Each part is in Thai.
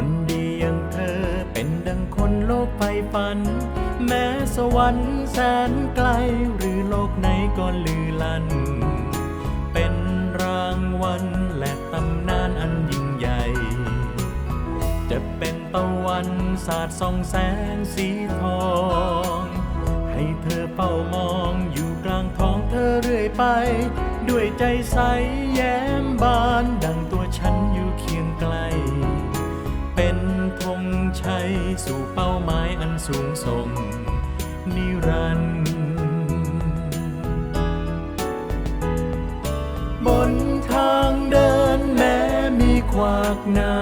คนดีอย่างเธอเป็นดังคนโลกไปฝัน แม้สวรรค์แสนไกลหรือโลกไหนก็ลือลัน เป็นรางวัลและตำนานอันยิ่งใหญ่ จะเป็นตะวันสาดสองแสงสีทอง ให้เธอเฝ้ามองอยู่กลางท้องเธอเรื่อยไป ด้วยใจใสแย้มบานดัง เป็นธงชัยสู่เป้าหมายอันสูงส่ง นิรันดร์บนทางเดินแม้มีขวากน้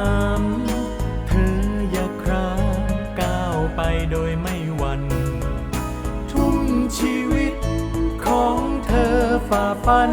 ำเธออย่าครางก้าวไปโดยไม่หวั่นทุ่มชีวิตของเธอฝ่าฟัน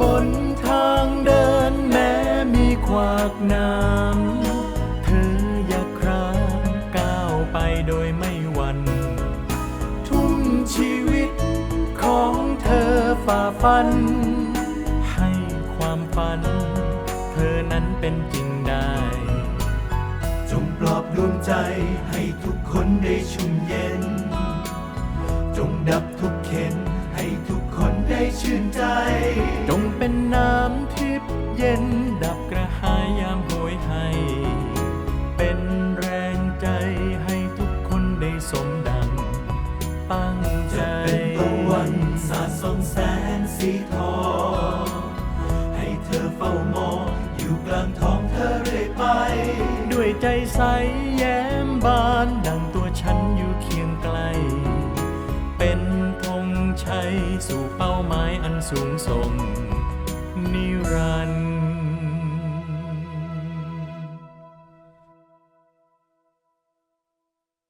บนทางเดินแม้มีขวากน้ำเธออย่าครางก้าวไปโดยไม่หวั่นทุ่มชีวิตของเธอฝ่าฟัน ให้ความฝัน เธอนั้นเป็นจริงได้ จงปลอบดวงใจให้ทุกคนได้ชุ่มเย็น ย็นดับกระหายยามโหยให้ เป็นแรงใจให้ทุกคนได้สมดัง ตั้งใจจะเป็นตะวันสาดส่องแสงสีทอง ให้เธอเฝ้ามองอยู่กลางท้องเธอเรื่อยไป ด้วยใจใสแย้มบานดังตัวฉันอยู่เคียงไกล เป็นธงชัยสู่เป้าหมายอันสูงส่งนิรันดร์